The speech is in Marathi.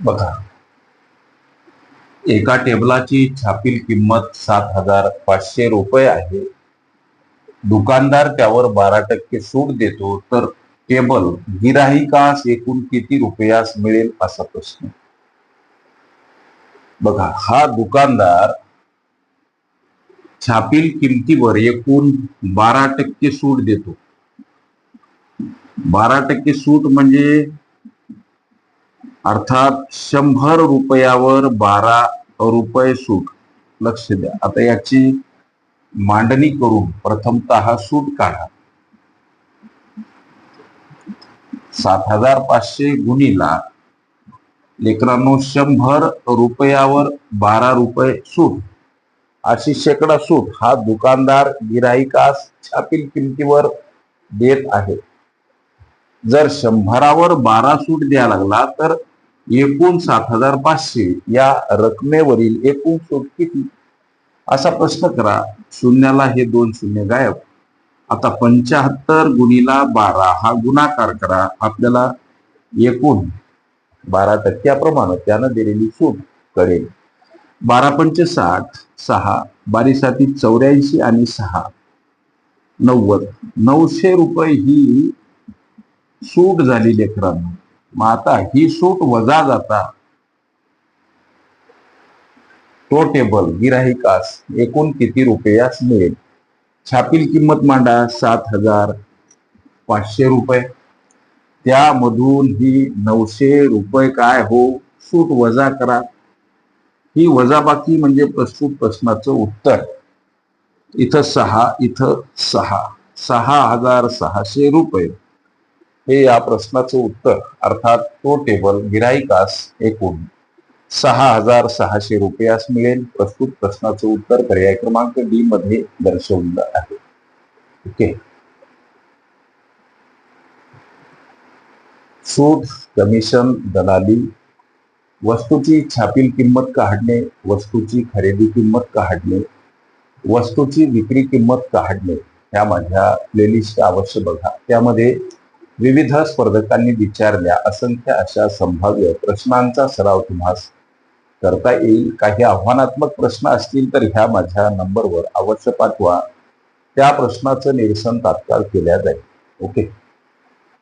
बघा. एका टेबलाची छापील किंमत सात हजार पाचशे रुपये आहे. दुकानदार त्यावर बारा टक्के सूट देतो तर टेबल गिराहिकास एकूण किती रुपयास मिळेल असा प्रश्न. बघा हा दुकानदार छापील किमतीवर एकूण बारा टक्के सूट देतो. बारा टक्के सूट म्हणजे अर्थात शंभर रुपयावर बारा रुपये सूट. लक्ष द्या. आता याची मांडणी करून प्रथमतः सूट काढा. सात हजार पाचशे गुणीला लेकरांनो शंभर रुपयावर बारा रुपये सूट. अशी शेकडा सूट हा दुकानदार गिराईकास छापील किमतीवर देत आहे. जर शंभरावर बारा सूट द्यायला लागला तर एकूण सात हजार पाचशे या रकमेवरील एकूण सूट किती? असा प्रश्न करा. शून्याला हे दोन शून्य गायब. आता पंचाहत्तर गुणीला बारा हा गुणाकार करा. आपल्याला एकूण बारा टक्क्याप्रमाणे त्यानं दिलेली सूट कळेल. बारा पंच साठ सहा बारीसाठी चौऱ्याऐंशी आणि सहा. नव्वद. नऊशे रुपये ही सूट झाली लेकरांना. मग आता ही सूट वजा जाता. तो टेबल गिराहिकास एकूण किती रुपयास मिळेल? छापील किंमत मांडा सात हजार पाचशे रुपये. त्यामधून ही नऊशे रुपये काय हो? सूट वजा करा. ही वजाबाकी म्हणजे प्रस्तुत प्रश्नाचं उत्तर. इथं सहा इथं सहा. सहा हजार सहाशे रुपये. हे या प्रश्नाचं उत्तर अर्थात तो टेबल गिराईकास एकूण सहा हजार सहाशे रुपयास मिळेल. प्रस्तुत प्रश्नाचं उत्तर पर्याय क्रमांक डी मध्ये दर्शवलं आहे. ओके सूट कमिशन दलाली वस्तूची छापील किंमत काढणे वस्तूची खरेदी किंमत काढणे वस्तूची विक्री किंमत काढणे ह्या माझ्या प्लेलिस्ट अवश्य बघा. त्यामध्ये विविध स्पर्धकांनी विचारल्या असंख्य अशा संभाव्य प्रश्नांचा सराव तुम्हास करता येईल? काही आव्हानात्मक प्रश्न असतील तर ह्या माझ्या नंबरवर अवश्य पाठवा. त्या प्रश्नाचं निरसन तात्काळ केल्या जाईल. ओके.